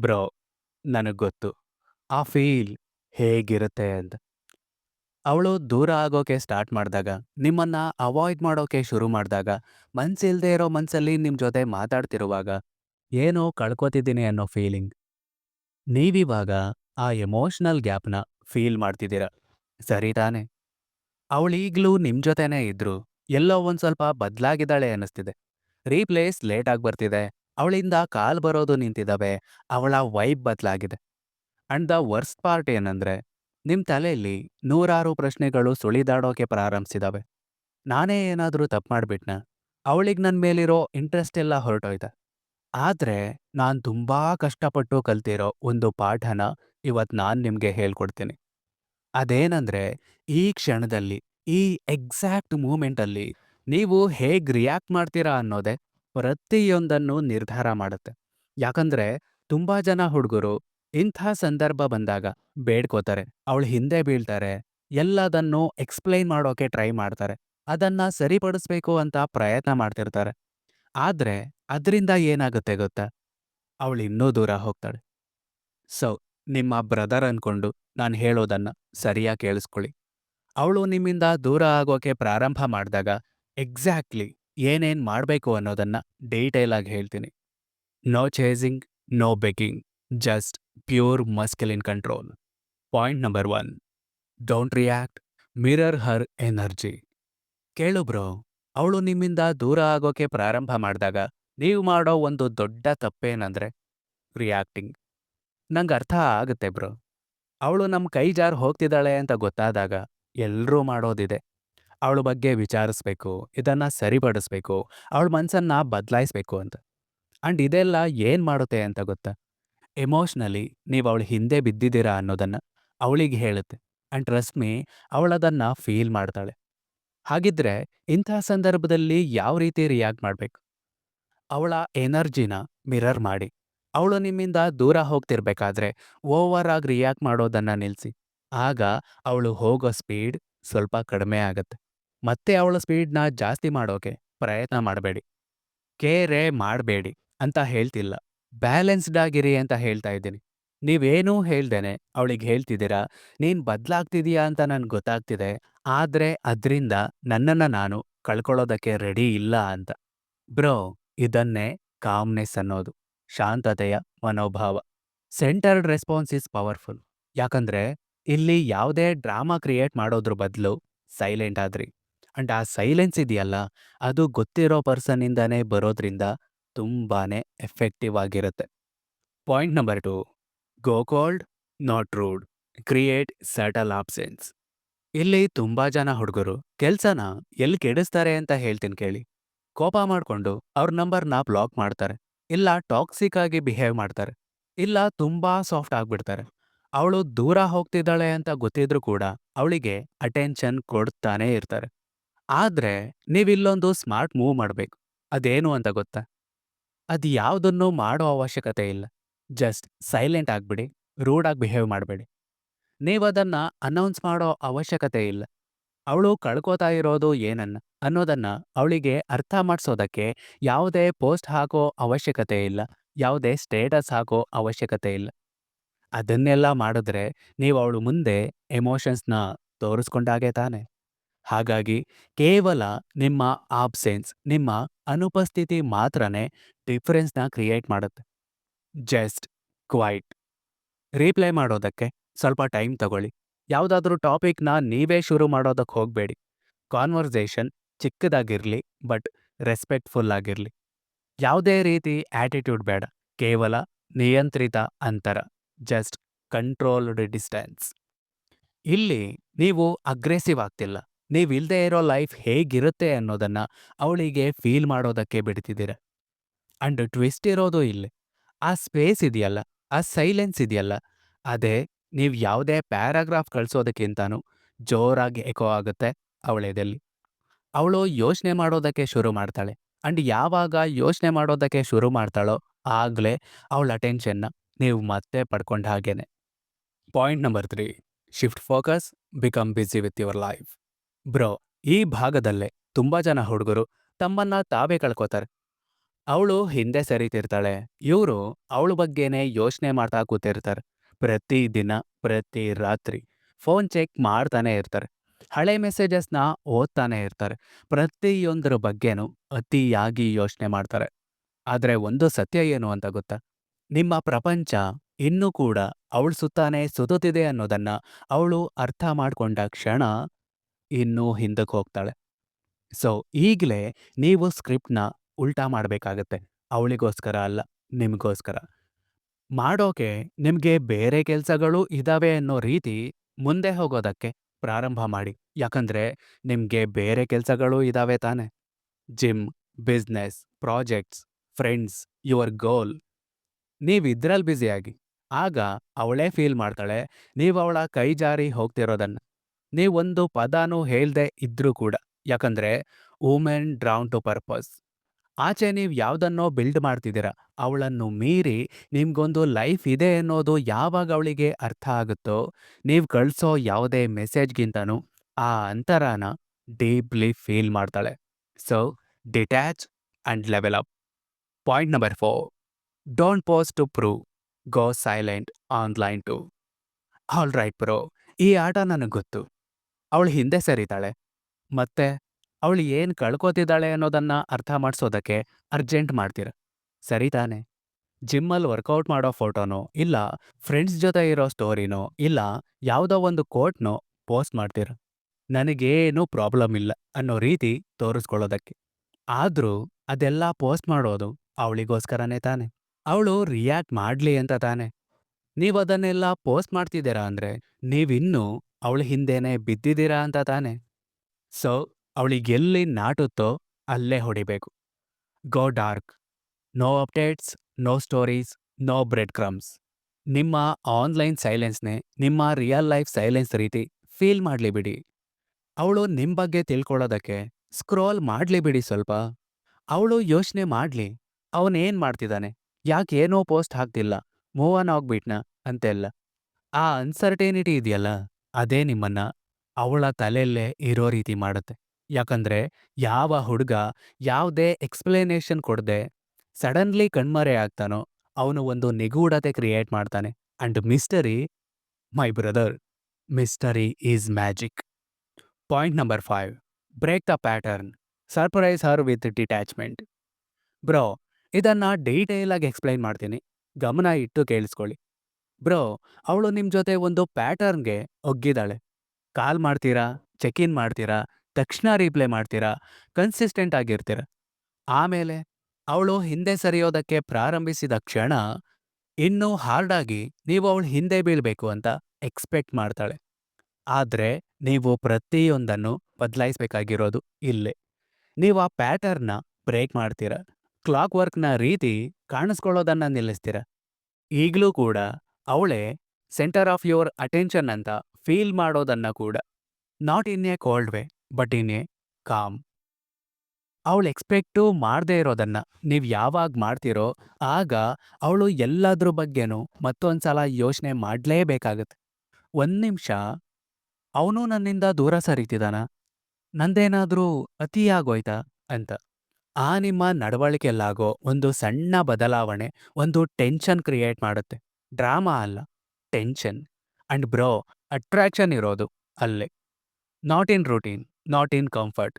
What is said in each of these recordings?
Bro ನನಗೆ ಗೊತ್ತು. ಆ ಫೀಲ್ ಹೇಗಿರುತ್ತೆ ಅಂತ. ಅವಳು ದೂರ ಆಗೋಕೆ ಸ್ಟಾರ್ಟ್ ಮಾಡಿದಾಗ ನಿಮ್ಮನ್ನ ಅವಾಯ್ಡ್ ಮಾಡೋಕೆ ಶುರು ಮಾಡಿದಾಗ ಮನ್ಸಿಲ್ದೇ ಇರೋ ಮನಸ್ಸಲ್ಲಿ ನಿಮ್ಮ ಜೊತೆ ಮಾತಾಡ್ತಿರುವಾಗ, ಏನೋ ಕಳ್ಕೊತಿದ್ದೀನಿ ಅನ್ನೋ ಫೀಲಿಂಗ್. ನೀವಿವಾಗ ಆ ಎಮೋಷನಲ್ ಗ್ಯಾಪ್‌ನ ಫೀಲ್ ಮಾಡ್ತಿದ್ದೀರ. ಸರಿ ತಾನೆ ಅವಳೀಗ್ಲೂ ನಿಮ್ಮ ಜೊತೆನೇ ಇದ್ರು, ಎಲ್ಲೋ ಒಂದು ಸ್ವಲ್ಪ ಬದಲಾಗಿದ್ದಾಳೆ ಅನ್ನಿಸ್ತಿದೆ. ರೀಪ್ಲೇಸ್ ಲೇಟಾಗಿ ಬರ್ತಿದೆ. ಅವಳಿಂದ ಕಾಲ್ ಬರೋದು ನಿಂತಿದ್ದಾವೆ ಅವಳ ವೈಬ್ ಬದಲಾಗಿದೆ. ಅಂಡ್ ದ ವರ್ಸ್ಟ್ ಪಾರ್ಟ್ ಏನಂದ್ರೆ, ನಿಮ್ಮ ತಲೆಯಲ್ಲಿ ನೂರಾರು ಪ್ರಶ್ನೆಗಳು ಸುಳಿದಾಡೋಕೆ ಪ್ರಾರಂಭಿಸಿದಾವೆ. ನಾನೇ ಏನಾದರೂ ತಪ್ಪು ಮಾಡಿಬಿಟ್ನ? ಅವಳಿಗೆ ನನ್ನ ಮೇಲಿರೋ ಇಂಟ್ರೆಸ್ಟ್ ಎಲ್ಲ ಹೊರಟೋಯ್ತ? ಆದ್ರೆ ನಾನು ತುಂಬಾ ಕಷ್ಟಪಟ್ಟು ಕಲ್ತಿರೋ ಒಂದು ಪಾಠನ ಇವತ್ತು ನಾನು ನಿಮಗೆ ಹೇಳ್ಕೊಡ್ತೀನಿ. ಅದೇನಂದ್ರೆ, ಈ ಕ್ಷಣದಲ್ಲಿ, ಈ ಎಕ್ಸಾಕ್ಟ್ ಮೂಮೆಂಟಲ್ಲಿ ನೀವು ಹೇಗ್ ರಿಯಾಕ್ಟ್ ಮಾಡ್ತೀರಾ ಅನ್ನೋದೇ. ಪ್ರತಿಯೊಂದನ್ನು ನಿರ್ಧಾರ ಮಾಡುತ್ತೆ. ಯಾಕಂದ್ರೆ ತುಂಬಾ ಜನ ಹುಡುಗರು ಇಂಥ ಸಂದರ್ಭ ಬಂದಾಗ ಬೇಡ್ಕೋತಾರೆ, ಅವಳು ಹಿಂದೆ ಬೀಳ್ತಾರೆ, ಎಲ್ಲದನ್ನೂ ಎಕ್ಸ್‌ಪ್ಲೈನ್ ಮಾಡೋಕೆ ಟ್ರೈ ಮಾಡ್ತಾರೆ. ಅದನ್ನ ಸರಿಪಡಿಸ್ಬೇಕು ಅಂತ ಪ್ರಯತ್ನ ಮಾಡ್ತಿರ್ತಾರೆ. ಆದ್ರೆ ಅದ್ರಿಂದ ಏನಾಗುತ್ತೆ ಗೊತ್ತಾ? ಅವಳು ಇನ್ನೂ ದೂರ ಹೋಗ್ತಾಳೆ. ಸೊ, ನಿಮ್ಮ ಬ್ರದರ್ ಅನ್ಕೊಂಡು ನಾನ್ ಹೇಳೋದನ್ನ ಸರಿಯಾಗ್ ಕೇಳಿಸ್ಕೊಳ್ಳಿ. ಅವಳು ನಿಮ್ಮಿಂದ ದೂರ ಆಗೋಕೆ ಪ್ರಾರಂಭ ಮಾಡ್ದಾಗ, ಎಕ್ಸಾಕ್ಟ್‌ಲಿ ಏನೇನ್ ಮಾಡಬೇಕು ಅನ್ನೋದನ್ನ ಡೀಟೇಲ್ ಆಗಿ ಹೇಳ್ತೀನಿ. No chasing, no begging, just pure masculine control. Point number one don't react, mirror her energy. ಕೇಳು ಬ್ರೋ, ಅವಳು ನಿಮ್ಮಿಂದ ದೂರ ಆಗೋಕೆ ಪ್ರಾರಂಭ ಮಾಡಿದಾಗ ನೀವು ಮಾಡೋ ಒಂದು ದೊಡ್ಡ ತಪ್ಪೇನಂದ್ರೆ ರಿಯಾಕ್ಟಿಂಗ್. ನಂಗೆ ಅರ್ಥ ಆಗುತ್ತೆ ಬ್ರೋ. ಅವಳು ನಮ್ಮ ಕೈ ಜಾರ್ ಹೋಗ್ತಿದ್ದಾಳೆ ಅಂತ ಗೊತ್ತಾದಾಗ ಎಲ್ಲರೂ ಮಾಡೋದಿದೆ. ಅವಳ ಬಗ್ಗೆ ವಿಚಾರಿಸ್ಬೇಕು, ಇದನ್ನ ಸರಿಪಡಿಸ್ಬೇಕು, ಅವಳ ಮನಸ್ಸನ್ನು ಬದಲಾಯಿಸ್ಬೇಕು ಅಂತ. ಅಂಡ್ ಇದೆಲ್ಲ ಏನು ಮಾಡುತ್ತೆ ಅಂತ ಗೊತ್ತಾ? ಎಮೋಷನಲಿ ನೀವು ಅವಳ ಹಿಂದೆ ಬಿದ್ದಿದ್ದೀರಾ ಅನ್ನೋದನ್ನ ಅವಳಿಗೆ ಹೇಳುತ್ತೆ. ಆ್ಯಂಡ್ ಟ್ರಸ್ಟ್ ಮೀ ಅವಳದನ್ನು ಫೀಲ್ ಮಾಡ್ತಾಳೆ. ಹಾಗಿದ್ರೆ ಇಂಥ ಸಂದರ್ಭದಲ್ಲಿ ಯಾವ ರೀತಿ ರಿಯಾಕ್ಟ್ ಮಾಡಬೇಕು ಅವಳ ಎನರ್ಜಿನ ಮಿರರ್ ಮಾಡಿ. ಅವಳು ನಿಮ್ಮಿಂದ ದೂರ ಹೋಗ್ತಿರ್ಬೇಕಾದ್ರೆ ಓವರ್ ಆಗಿ ರಿಯಾಕ್ಟ್ ಮಾಡೋದನ್ನ ನಿಲ್ಸಿ. ಆಗ ಅವಳು ಹೋಗೋ ಸ್ಪೀಡ್ ಸ್ವಲ್ಪ ಕಡಿಮೆ ಆಗತ್ತೆ. ಮತ್ತೆ ಅವಳ ಸ್ಪೀಡ್‌ನ ಜಾಸ್ತಿ ಮಾಡೋಕೆ ಪ್ರಯತ್ನ ಮಾಡಬೇಡಿ ಕೇರೆ ಮಾಡಬೇಡಿ ಅಂತ ಹೇಳ್ತಿಲ್ಲ. ಬ್ಯಾಲೆನ್ಸ್ಡ್ ಆಗಿರಿ ಅಂತ ಹೇಳ್ತಾ ಇದ್ದೀನಿ. ನೀವೇನೂ ಹೇಳ್ದೇನೆ ಅವಳಿಗೆ ಹೇಳ್ತಿದ್ದೀರಾ, ನೀನು ಬದಲಾಗ್ತಿದೀಯಾ ಅಂತ ನನಗೆ ಗೊತ್ತಾಗ್ತಿದೆ. ಆದ್ರೆ ಅದ್ರಿಂದ ನನ್ನನ್ನ ನಾನು ಕಳ್ಕೊಳ್ಳೋದಕ್ಕೆ ರೆಡಿ ಇಲ್ಲ ಅಂತ. ಬ್ರೋ, ಇದನ್ನೇ ಕಾಮ್ನೆಸ್ ಅನ್ನೋದು. ಶಾಂತತೆಯ ಮನೋಭಾವ. Centered response is powerful. ಯಾಕಂದ್ರೆ ಇಲ್ಲಿ ಯಾವುದೇ ಡ್ರಾಮಾ ಕ್ರಿಯೇಟ್ ಮಾಡೋದ್ರ ಬದಲು ಸೈಲೆಂಟ್ ಆದ್ರಿ. ಅಂಡ್ ಆ ಸೈಲೆನ್ಸ್ ಇದೆಯಲ್ಲ, ಅದು ಗೊತ್ತಿರೋ ಪರ್ಸನ್ ಇಂದಾನೇ ಬರೋದ್ರಿಂದ ತುಂಬಾನೇ ಎಫೆಕ್ಟಿವ್ ಆಗಿರುತ್ತೆ. Point number two go cold, not rude, create subtle absence. ಇಲ್ಲಿ ತುಂಬಾ ಜನ ಹುಡುಗರು ಕೆಲಸನ ಎಲ್ಲಿ ಕೆಡಿಸ್ತಾರೆ ಅಂತ ಹೇಳ್ತೀನಿ ಕೇಳಿ. ಕೋಪ ಮಾಡ್ಕೊಂಡು ಅವ್ರ ನಂಬರ್‌ನ ಬ್ಲಾಕ್ ಮಾಡ್ತಾರೆ. ಇಲ್ಲ ಟಾಕ್ಸಿಕ್ ಆಗಿ ಬಿಹೇವ್ ಮಾಡ್ತಾರೆ. ಇಲ್ಲ ತುಂಬಾ ಸಾಫ್ಟ್ ಆಗಿಬಿಡ್ತಾರೆ ಅವಳು ದೂರ ಹೋಗ್ತಿದ್ದಾಳೆ ಅಂತ ಗೊತ್ತಿದ್ರೂ ಕೂಡ ಅವಳಿಗೆ ಅಟೆನ್ಷನ್ ಕೊಡ್ತಾನೇ ಇರ್ತಾರೆ. ಆದ್ರೆ ನೀವಿಲ್ಲೊಂದು ಸ್ಮಾರ್ಟ್ ಮೂವ್ ಮಾಡ್ಬೇಕು. ಅದೇನು ಅಂತ ಗೊತ್ತಾ? ಅದು ಯಾವುದನ್ನು ಮಾಡೋ ಅವಶ್ಯಕತೆ ಇಲ್ಲ. ಜಸ್ಟ್ ಸೈಲೆಂಟ್ ಆಗ್ಬಿಡಿ, ರೂಡ್ ಆಗಿ ಬಿಹೇವ್ ಮಾಡ್ಬೇಡಿ. ನೀವದನ್ನ ಅನೌನ್ಸ್ ಮಾಡೋ ಅವಶ್ಯಕತೆ ಇಲ್ಲ. ಅವಳು ಕಳ್ಕೋತಾ ಇರೋದು ಏನನ್ನ ಅನ್ನೋದನ್ನ ಅವಳಿಗೆ ಅರ್ಥ ಮಾಡ್ಸೋದಕ್ಕೆ ಯಾವುದೇ ಪೋಸ್ಟ್ ಹಾಕೋ ಅವಶ್ಯಕತೆ ಇಲ್ಲ. ಯಾವುದೇ ಸ್ಟೇಟಸ್ ಹಾಕೋ ಅವಶ್ಯಕತೆ ಇಲ್ಲ. ಅದನ್ನೆಲ್ಲ ಮಾಡಿದ್ರೆ ನೀವು ಅವಳು ಮುಂದೆ ಎಮೋಷನ್ಸ್‌ನ ತೋರಿಸ್ಕೊಂಡಾಗೆ ತಾನೇ. ಹಾಗಾಗಿ ಕೇವಲ ನಿಮ್ಮ ಆಬ್ಸೆನ್ಸ್, ನಿಮ್ಮ ಅನುಪಸ್ಥಿತಿ ಮಾತ್ರನೇ ಡಿಫರೆನ್ಸ್‌ನ ಕ್ರಿಯೇಟ್ ಮಾಡುತ್ತೆ. Just quiet. ರಿಪ್ಲೈ ಮಾಡೋದಕ್ಕೆ ಸ್ವಲ್ಪ ಟೈಮ್ ತಗೊಳ್ಳಿ. ಯಾವುದಾದ್ರೂ ಟಾಪಿಕ್‌ನ ನೀವೇ ಶುರು ಮಾಡೋದಕ್ಕೆ ಹೋಗ್ಬೇಡಿ. ಕಾನ್ವರ್ಸೇಷನ್ ಚಿಕ್ಕದಾಗಿರ್ಲಿ ಬಟ್ ರೆಸ್ಪೆಕ್ಟ್‌ಫುಲ್ ಆಗಿರ್ಲಿ. ಯಾವುದೇ ರೀತಿ ಆಟಿಟ್ಯೂಡ್ ಬೇಡ. ಕೇವಲ ನಿಯಂತ್ರಿತ ಅಂತರ. Just controlled distance. ಇಲ್ಲಿ ನೀವು ಅಗ್ರೆಸಿವ್ ಆಗ್ತಿಲ್ಲ. ನೀವಿಲ್ದೇ ಇರೋ ಲೈಫ್ ಹೇಗಿರುತ್ತೆ ಅನ್ನೋದನ್ನ ಅವಳಿಗೆ ಫೀಲ್ ಮಾಡೋದಕ್ಕೆ ಬಿಡ್ತಿದ್ದೀರ. ಅಂಡ್ ಟ್ವಿಸ್ಟ್ ಇರೋದು ಇಲ್ಲಿ. ಆ ಸ್ಪೇಸ್ ಇದೆಯಲ್ಲ, ಆ ಸೈಲೆನ್ಸ್ ಇದೆಯಲ್ಲ, ಅದೇ ನೀವು ಯಾವುದೇ ಪ್ಯಾರಾಗ್ರಾಫ್ ಕಳಿಸೋದಕ್ಕಿಂತನೂ ಜೋರಾಗಿ ಎಕೋ ಆಗುತ್ತೆ ಅವಳೆದಲ್ಲಿ. ಅವಳು ಯೋಚನೆ ಮಾಡೋದಕ್ಕೆ ಶುರು ಮಾಡ್ತಾಳೆ. ಅಂಡ್ ಯಾವಾಗ ಯೋಚನೆ ಮಾಡೋದಕ್ಕೆ ಶುರು ಮಾಡ್ತಾಳೋ ಆಗ್ಲೇ ಅವಳ ಅಟೆನ್ಷನ್‌ನ ನೀವು ಮತ್ತೆ ಪಡ್ಕೊಂಡ ಹಾಗೇನೆ. Point number three shift focus, become busy with your life. Bro, ಈ ಭಾಗದಲ್ಲೇ ತುಂಬಾ ಜನ ಹುಡುಗರು ತಮ್ಮನ್ನ ತಾವೇ ಕಳ್ಕೋತಾರೆ. ಅವಳು ಹಿಂದೆ ಸರಿತಿರ್ತಾಳೆ. ಇವರು ಅವಳ ಬಗ್ಗೆನೇ ಯೋಚನೆ ಮಾಡ್ತಾ ಕೂತಿರ್ತಾರೆ. ಪ್ರತಿ ದಿನ ಪ್ರತಿ ರಾತ್ರಿ ಫೋನ್ ಚೆಕ್ ಮಾಡ್ತಾನೆ ಇರ್ತಾರೆ. ಹಳೆ ಮೆಸೇಜಸ್ನ ಓದ್ತಾನೆ ಇರ್ತಾರೆ. ಪ್ರತಿಯೊಂದರ ಬಗ್ಗೆನೂ ಅತಿಯಾಗಿ ಯೋಚನೆ ಮಾಡ್ತಾರೆ. ಆದರೆ ಒಂದು ಸತ್ಯ ಏನು ಅಂತ ಗೊತ್ತಾ? ನಿಮ್ಮ ಪ್ರಪಂಚ ಇನ್ನೂ ಕೂಡ ಅವಳು ಸುತ್ತಾನೆ ಸುತ್ತುತ್ತಿದೆ ಅನ್ನೋದನ್ನ ಅವಳು ಅರ್ಥ ಮಾಡ್ಕೊಂಡ ಕ್ಷಣ ಇನ್ನೂ ಹಿಂದಕ್ಕೆ ಹೋಗ್ತಾಳೆ. ಸೊ, ಈಗಲೇ ನೀವು ಸ್ಕ್ರಿಪ್ಟ್ನ ಉಲ್ಟಾ ಮಾಡಬೇಕಾಗತ್ತೆ. ಅವಳಿಗೋಸ್ಕರ ಅಲ್ಲ, ನಿಮಗೋಸ್ಕರ. ಮಾಡೋಕೆ ನಿಮಗೆ ಬೇರೆ ಕೆಲಸಗಳು ಇದಾವೆ ಅನ್ನೋ ರೀತಿ ಮುಂದೆ ಹೋಗೋದಕ್ಕೆ ಪ್ರಾರಂಭ ಮಾಡಿ. ಯಾಕಂದ್ರೆ ನಿಮಗೆ ಬೇರೆ ಕೆಲಸಗಳು ಇದಾವೆ ತಾನೆ. Gym, business, projects, friends, your goal. ನೀವು ಇದ್ರಲ್ಲಿ ಬ್ಯುಸಿಯಾಗಿ. ಆಗ ಅವಳೇ ಫೀಲ್ ಮಾಡ್ತಾಳೆ, ನೀವು ಅವಳ ಕೈ ಜಾರಿ ಹೋಗ್ತಿರೋದನ್ನ. ನೀವೊಂದು ಪದಾನೂ ಹೇಳ್ದೆ ಇದ್ರೂ ಕೂಡ, ಯಾಕಂದ್ರೆ ವುಮೆನ್ ಡ್ರೌನ್ ಟು ಪರ್ಪಸ್ ಆಚೆ ನೀವು ಯಾವುದನ್ನೋ ಬಿಲ್ಡ್ ಮಾಡ್ತಿದ್ದೀರಾ, ಅವಳನ್ನು ಮೀರಿ ನಿಮ್ಗೊಂದು ಲೈಫ್ ಇದೆ ಅನ್ನೋದು ಯಾವಾಗ ಅವಳಿಗೆ ಅರ್ಥ ಆಗುತ್ತೋ, ನೀವು ಕಳಿಸೋ ಯಾವುದೇ ಮೆಸೇಜ್ಗಿಂತನೂ ಆ ಅಂತರನ ಡೀಪ್ಲಿ ಫೀಲ್ ಮಾಡ್ತಾಳೆ. So detach and level up point number four don't post to prove go silent online to all right bro ಈ ಆಟ ನನಗೆ ಗೊತ್ತು. ಅವಳು ಹಿಂದೆ ಸರಿತಾಳೆ ಮತ್ತೆ ಅವಳು ಏನು ಕಳ್ಕೊತಿದ್ದಾಳೆ ಅನ್ನೋದನ್ನ ಅರ್ಥ ಮಾಡಿಸೋದಕ್ಕೆ ಅರ್ಜೆಂಟ್ ಮಾಡ್ತೀರ. ಸರಿ ತಾನೆ. ಜಿಮ್ಮಲ್ಲಿ ವರ್ಕೌಟ್ ಮಾಡೋ ಫೋಟೋನೋ, ಇಲ್ಲ ಫ್ರೆಂಡ್ಸ್ ಜೊತೆ ಇರೋ ಸ್ಟೋರಿನೋ, ಇಲ್ಲ ಯಾವುದೋ ಒಂದು ಕೋಟ್ನೋ ಪೋಸ್ಟ್ ಮಾಡ್ತೀರ. ನನಗೇನೂ ಪ್ರಾಬ್ಲಮ್ ಇಲ್ಲ ಅನ್ನೋ ರೀತಿ ತೋರಿಸ್ಕೊಳ್ಳೋದಕ್ಕೆ. ಆದರೂ ಅದೆಲ್ಲ ಪೋಸ್ಟ್ ಮಾಡೋದು ಅವಳಿಗೋಸ್ಕರನೇ ತಾನೆ. ಅವಳು ರಿಯಾಕ್ಟ್ ಮಾಡಲಿ ಅಂತ ತಾನೆ. ನೀವು ಅದನ್ನೆಲ್ಲ ಪೋಸ್ಟ್ ಮಾಡ್ತಿದ್ದೀರಾ ಅಂದ್ರೆ ನೀವಿನ್ನೂ ಅವಳ ಹಿಂದೆನೇ ಬಿದ್ದಿದ್ದೀರಾ ಅಂತ ತಾನೆ? ಸೊ ಅವಳಿಗೆಲ್ಲಿ ನಾಟುತ್ತೋ ಅಲ್ಲೇ ಹೊಡಿಬೇಕು. Go dark no updates no stories no breadcrumbs ನಿಮ್ಮ ಆನ್ಲೈನ್ ಸೈಲೆನ್ಸ್ನೇ ನಿಮ್ಮ ರಿಯಲ್ ಲೈಫ್ ಸೈಲೆನ್ಸ್ ರೀತಿ ಫೀಲ್ ಮಾಡಲಿ ಬಿಡಿ. ಅವಳು ನಿಮ್ಮ ಬಗ್ಗೆ ತಿಳ್ಕೊಳ್ಳೋದಕ್ಕೆ ಸ್ಕ್ರೋಲ್ ಮಾಡಲಿ ಬಿಡಿ ಸ್ವಲ್ಪ. ಅವಳು ಯೋಚನೆ ಮಾಡಲಿ ಅವನೇನು ಮಾಡ್ತಿದ್ದಾನೆ? ಯಾಕೆ ಏನೋ ಪೋಸ್ಟ್ ಹಾಕ್ತಿಲ್ಲ? ಮೂವ್ ಆನ್ ಆಗ್ಬಿಟ್ನ ಅಂತೆಲ್ಲ. ಆ ಅನ್ಸರ್ಟೇನಿಟಿ ಇದೆಯಲ್ಲ? ಅದೇ ನಿಮ್ಮನ್ನ ಅವಳ ತಲೆಯಲ್ಲೇ ಇರೋ ರೀತಿ ಮಾಡುತ್ತೆ. ಯಾಕಂದ್ರೆ ಯಾವ ಹುಡುಗ ಯಾವುದೇ ಎಕ್ಸ್ಪ್ಲನೇಷನ್ ಕೊಡದೆ ಸಡನ್ಲಿ ಕಣ್ಮರೆ ಆಗ್ತಾನೋ ಅವನು ಒಂದು ನಿಗೂಢತೆ ಕ್ರಿಯೇಟ್ ಮಾಡ್ತಾನೆ. And mystery, my brother, mystery is magic. Point number five, break the pattern, surprise her with detachment. Bro, ಇದನ್ನ ಡೀಟೇಲಾಗಿ ಎಕ್ಸ್ಪ್ಲೈನ್ ಮಾಡ್ತೀನಿ. ಗಮನ ಇಟ್ಟು ಕೇಳಿಸ್ಕೊಳ್ಳಿ. ಬ್ರೋ, ಅವಳು ನಿಮ್ ಜೊತೆ ಒಂದು ಪ್ಯಾಟರ್ನ್ಗೆ ಒಗ್ಗಿದಾಳೆ. ಕಾಲ್ ಮಾಡ್ತೀರಾ, ಚೆಕ್ ಇನ್ ಮಾಡ್ತೀರಾ, ತಕ್ಷಣ ರೀಪ್ಲೈ ಮಾಡ್ತೀರಾ, ಕನ್ಸಿಸ್ಟೆಂಟ್ ಆಗಿರ್ತೀರ. ಆಮೇಲೆ ಅವಳು ಹಿಂದೆ ಸರಿಯೋದಕ್ಕೆ ಪ್ರಾರಂಭಿಸಿದ ಕ್ಷಣ ಇನ್ನೂ ಹಾರ್ಡ್ ಆಗಿ ನೀವು ಅವಳು ಹಿಂದೆ ಬೀಳ್ಬೇಕು ಅಂತ ಎಕ್ಸ್ಪೆಕ್ಟ್ ಮಾಡ್ತಾಳೆ. ಆದ್ರೆ ನೀವು ಪ್ರತಿಯೊಂದನ್ನು ಬದಲಾಯಿಸಬೇಕಾಗಿರೋದು ಇಲ್ಲೇ. ನೀವು ಆ ಪ್ಯಾಟರ್ನ ಬ್ರೇಕ್ ಮಾಡ್ತೀರ ಕ್ಲಾಕ್ ವರ್ಕ್ನ ರೀತಿ ಕಾಣಿಸ್ಕೊಳ್ಳೋದನ್ನು ನಿಲ್ಲಿಸ್ತೀರ. ಈಗಲೂ ಕೂಡ ಅವಳೇ ಸೆಂಟರ್ ಆಫ್ ಯುವರ್ ಅಟೆನ್ಷನ್ ಅಂತ ಫೀಲ್ ಮಾಡೋದನ್ನ ಕೂಡ not in a cold way but in a calm ಅವಳು ಎಕ್ಸ್ಪೆಕ್ಟು ಮಾಡದೇ ಇರೋದನ್ನ ನೀವು ಯಾವಾಗ ಮಾಡ್ತೀರೋ ಆಗ ಅವಳು ಎಲ್ಲದ್ರ ಬಗ್ಗೆನೂ ಮತ್ತೊಂದ್ಸಲ ಯೋಚನೆ ಮಾಡಲೇಬೇಕಾಗತ್ತೆ. ಒಂದು ನಿಮಿಷ, ಅವನು ನನ್ನಿಂದ ದೂರ ಸರಿತಿದ್ದಾನ ನಂದೇನಾದರೂ ಅತಿಯಾಗೋಯ್ತಾ ಅಂತ. ಆ ನಿಮ್ಮ ನಡವಳಿಕೆಯಲ್ಲಾಗೋ ಒಂದು ಸಣ್ಣ ಬದಲಾವಣೆ, ಒಂದು ಟೆನ್ಷನ್ ಕ್ರಿಯೇಟ್ ಮಾಡುತ್ತೆ. ಡ್ರಾಮಾ ಅಲ್ಲ, ಟೆನ್ಷನ್. ಅಂಡ್ ಬ್ರೋ, ಅಟ್ರಾಕ್ಷನ್ ಇರೋದು ಅಲ್ಲೇ. Not in routine, not in comfort.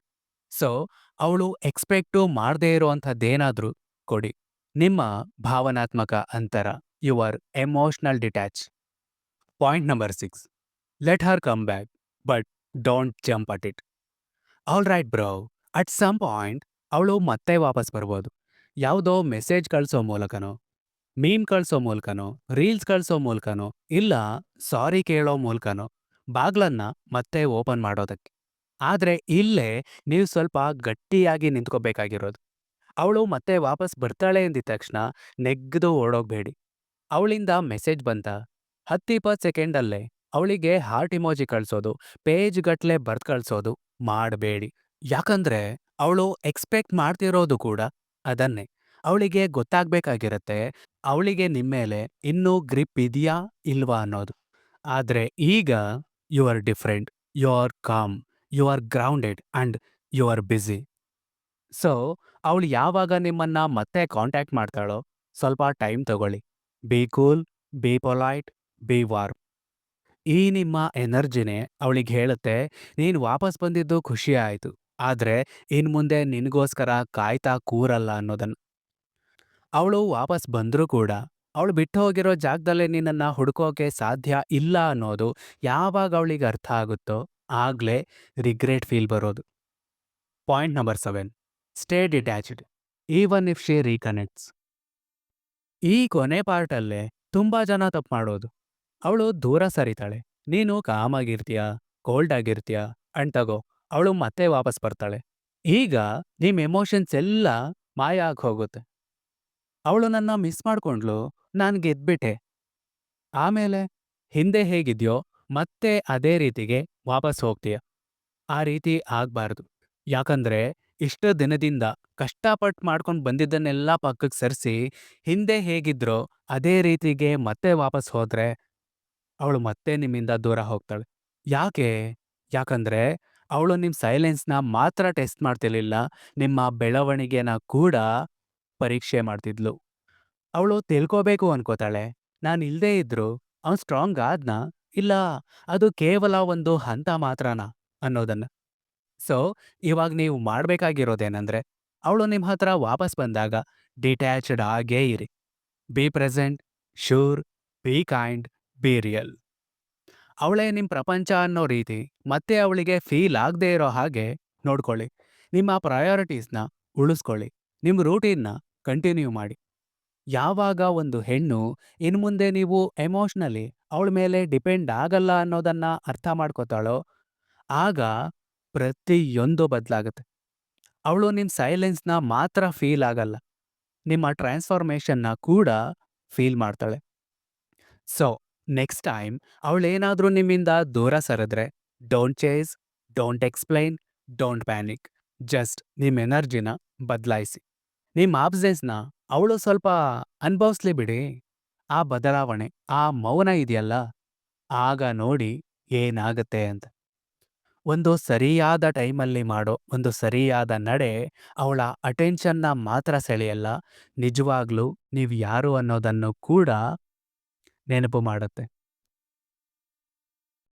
So, ಅವಳು ಎಕ್ಸ್ಪೆಕ್ಟು ಮಾಡದೇ ಇರುವಂಥದ್ದೇನಾದರೂ ಕೊಡಿ. ನಿಮ್ಮ ಭಾವನಾತ್ಮಕ ಅಂತರ, your emotional detach. Point number six, let her come back, but don't jump at it. All right bro, at some point, ಅವಳು ಮತ್ತೆ ವಾಪಸ್ ಬರ್ಬೋದು. ಯಾವುದೋ ಮೆಸೇಜ್ ಕಳಿಸೋ ಮೂಲಕನೋ ಮೀಮ್ ಕಳಿಸೋ ಮೂಲಕನೋ, ರೀಲ್ಸ್ ಕಳಿಸೋ ಮೂಲಕನೋ, ಇಲ್ಲ ಸಾರಿ ಕೇಳೋ ಮೂಲಕನೋ, ಬಾಗ್ಲನ್ನ ಮತ್ತೆ ಓಪನ್ ಮಾಡೋದಕ್ಕೆ. ಆದ್ರೆ ಇಲ್ಲೇ ನೀವು ಸ್ವಲ್ಪ ಗಟ್ಟಿಯಾಗಿ ನಿಂತ್ಕೋಬೇಕಾಗಿರೋದು. ಅವಳು ಮತ್ತೆ ವಾಪಸ್ ಬರ್ತಾಳೆ ಎಂದಿದ ತಕ್ಷಣ ನೆಗ್ದು ಓಡೋಗ್ಬೇಡಿ. ಅವಳಿಂದ ಮೆಸೇಜ್ ಬಂತ ಹತ್ತಿಪ್ಪತ್ತು ಸೆಕೆಂಡಲ್ಲೇ ಅವಳಿಗೆ ಹಾರ್ಟ್ ಇಮೋಜಿ ಕಳಿಸೋದು ಪೇಜ್ ಗಟ್ಲೆ ಬರ್ತ್ ಕಳಿಸೋದು ಮಾಡಬೇಡಿ. ಯಾಕಂದ್ರೆ ಅವಳು ಎಕ್ಸ್ಪೆಕ್ಟ್ ಮಾಡ್ತಿರೋದು ಕೂಡ ಅದನ್ನೇ. ಅವಳಿಗೆ ಗೊತ್ತಾಗ್ಬೇಕಾಗಿರತ್ತೆ, ಅವಳಿಗೆ ನಿಮ್ಮ ಮೇಲೆ ಇನ್ನೂ ಗ್ರಿಪ್ ಇದೆಯಾ ಇಲ್ವಾ ಅನ್ನೋದು. ಆದ್ರೆ ಈಗ you are different you are calm you are grounded and you are busy so ಅವಳು ಯಾವಾಗ ನಿಮ್ಮನ್ನ ಮತ್ತೆ ಕಾಂಟ್ಯಾಕ್ಟ್ ಮಾಡ್ತಾಳೋ, ಸ್ವಲ್ಪ ಟೈಮ್ ತಗೊಳ್ಳಿ. Be cool be polite be warm ಈ ನಿಮ್ಮ ಎನರ್ಜಿನೇ ಅವಳಿಗೆ ಹೇಳುತ್ತೆ, ನೀನು ವಾಪಸ್ ಬಂದಿದ್ದು ಖುಷಿ ಆಯಿತು, ಆದರೆ ಇನ್ನು ಮುಂದೆ ನಿನಗೋಸ್ಕರ ಕಾಯ್ತಾ ಕೂರಲ್ಲ ಅನ್ನೋದನ್ನು. ಅವಳು ವಾಪಸ್ ಬಂದರೂ ಕೂಡ ಅವಳು ಬಿಟ್ಟು ಹೋಗಿರೋ ಜಾಗದಲ್ಲೇ ನಿನ್ನನ್ನು ಹುಡುಕೋಕೆ ಸಾಧ್ಯ ಇಲ್ಲ ಅನ್ನೋದು ಯಾವಾಗ ಅವಳಿಗೆ ಅರ್ಥ ಆಗುತ್ತೋ ಆಗಲೇ ರಿಗ್ರೆಟ್ ಫೀಲ್ ಬರೋದು. Point number seven stay detached even if she reconnects ಈ ಕೊನೆ ಪಾರ್ಟಲ್ಲೇ ತುಂಬ ಜನ ತಪ್ಪು ಮಾಡೋದು. ಅವಳು ದೂರ ಸರಿತಾಳೆ. ನೀನು ಕಾಮಾಗಿರ್ತೀಯ ಕೋಲ್ಡ್ ಆಗಿರ್ತೀಯ ತಗೋ, ಅವಳು ಮತ್ತೆ ವಾಪಸ್ ಬರ್ತಾಳೆ. ಈಗ ನಿಮ್ಮ ಎಮೋಷನ್ಸ್ ಎಲ್ಲ ಮಾಯ ಆಗಿ ಹೋಗುತ್ತೆ. ಅವಳು ನನ್ನ ಮಿಸ್ ಮಾಡ್ಕೊಂಡ್ಲು ನಾನು ಗೆದ್ಬಿಟ್ಟೆ. ಆಮೇಲೆ ಹಿಂದೆ ಹೇಗಿದ್ಯೋ ಮತ್ತೆ ಅದೇ ರೀತಿಗೆ ವಾಪಸ್ ಹೋಗ್ತೀಯ. ಆ ರೀತಿ ಆಗ್ಬಾರ್ದು. ಯಾಕಂದ್ರೆ ಇಷ್ಟ ದಿನದಿಂದ ಕಷ್ಟಪಟ್ಟು ಮಾಡ್ಕೊಂಡು ಬಂದಿದ್ದನ್ನೆಲ್ಲ ಪಕ್ಕಕ್ಕೆ ಸರಿಸಿ ಹಿಂದೆ ಹೇಗಿದ್ರೋ ಅದೇ ರೀತಿಗೆ ಮತ್ತೆ ವಾಪಸ್ ಹೋದ್ರೆ ಅವಳು ಮತ್ತೆ ನಿಮ್ಮಿಂದ ದೂರ ಹೋಗ್ತಾಳೆ. ಯಾಕೆ? ಯಾಕಂದ್ರೆ ಅವಳು ನಿಮ್ಮ ಸೈಲೆನ್ಸ್ನ ಮಾತ್ರ ಟೆಸ್ಟ್ ಮಾಡ್ತಿರ್ಲಿಲ್ಲ, ನಿಮ್ಮ ಬೆಳವಣಿಗೆನ ಕೂಡ ಪರೀಕ್ಷೆ ಮಾಡ್ತಿದ್ಲು. ಅವಳು ತಿಳ್ಕೋಬೇಕು ಅನ್ಕೋತಾಳೆ. ನಾನು ಇಲ್ದೇ ಇದ್ರು ಅವ್ನು ಸ್ಟ್ರಾಂಗ್ ಆದ್ನ? ಇಲ್ಲ. ಅದು ಕೇವಲ ಒಂದು ಹಂತ ಮಾತ್ರನ? ಅನ್ನೋದನ್ನ. ಸೊ ಇವಾಗ ನೀವು ಮಾಡ್ಬೇಕಾಗಿರೋದೇನಂದ್ರೆ, ಅವಳು ನಿಮ್ಮ ಹತ್ರ ವಾಪಸ್ ಬಂದಾಗ ಡಿಟ್ಯಾಚ್ಡ್ ಆಗೇ ಇರಿ. Be present sure be kind be real ಅವಳೇ ನಿಮ್ಮ ಪ್ರಪಂಚ ಅನ್ನೋ ರೀತಿ ಮತ್ತೆ ಅವಳಿಗೆ ಫೀಲ್ ಆಗದೆ ಇರೋ ಹಾಗೆ ನೋಡ್ಕೊಳ್ಳಿ. ನಿಮ್ಮ ಪ್ರಯಾರಿಟೀಸ್ನ ಉಳಿಸ್ಕೊಳ್ಳಿ. ನಿಮ್ಮ ರೂಟೀನ್ನ ಕಂಟಿನ್ಯೂ ಮಾಡಿ. ಯಾವಾಗ ಒಂದು ಹೆಣ್ಣು ಇನ್ನು ಮುಂದೆ ನೀವು ಎಮೋಷ್ನಲಿ ಅವಳ ಮೇಲೆ ಡಿಪೆಂಡ್ ಆಗಲ್ಲ ಅನ್ನೋದನ್ನ ಅರ್ಥ ಮಾಡ್ಕೋತಾಳೋ, ಆಗ ಪ್ರತಿಯೊಂದು ಬದಲಾಗುತ್ತೆ. ಅವಳು ನಿಮ್ಮ ಸೈಲೆನ್ಸ್ನ ಮಾತ್ರ ಫೀಲ್ ಆಗಲ್ಲ. ನಿಮ್ಮ ಟ್ರಾನ್ಸ್ಫಾರ್ಮೇಷನ್ನ ಕೂಡ ಫೀಲ್ ಮಾಡ್ತಾಳೆ. ಸೊ ನೆಕ್ಸ್ಟ್ ಟೈಮ್ ಅವಳೇನಾದರೂ ನಿಮ್ಮಿಂದ ದೂರ ಸರಿದ್ರೆ don't chase don't explain don't panic just ನಿಮ್ಮ ಎನರ್ಜಿನ ಬದಲಾಯಿಸಿ. ನಿಮ್ಮ ಆಬ್ಸೆನ್ಸ್ನ ಅವಳು ಸ್ವಲ್ಪ ಅನುಭವಿಸ್ಲಿ ಬಿಡಿ. ಆ ಬದಲಾವಣೆ, ಆ ಮೌನ ಇದೆಯಲ್ಲ, ಆಗ ನೋಡಿ ಏನಾಗತ್ತೆ ಅಂತ. ಒಂದು ಸರಿಯಾದ ಟೈಮಲ್ಲಿ ಮಾಡೋ, ಒಂದು ಸರಿಯಾದ ನಡೆ ಅವಳ ಅಟೆನ್ಷನ್ನ ಮಾತ್ರ ಸೆಳೆಯಲ್ಲ. ನಿಜವಾಗ್ಲೂ ನೀವು ಯಾರು ಅನ್ನೋದನ್ನು ಕೂಡ ನೆನಪು ಮಾಡುತ್ತೆ.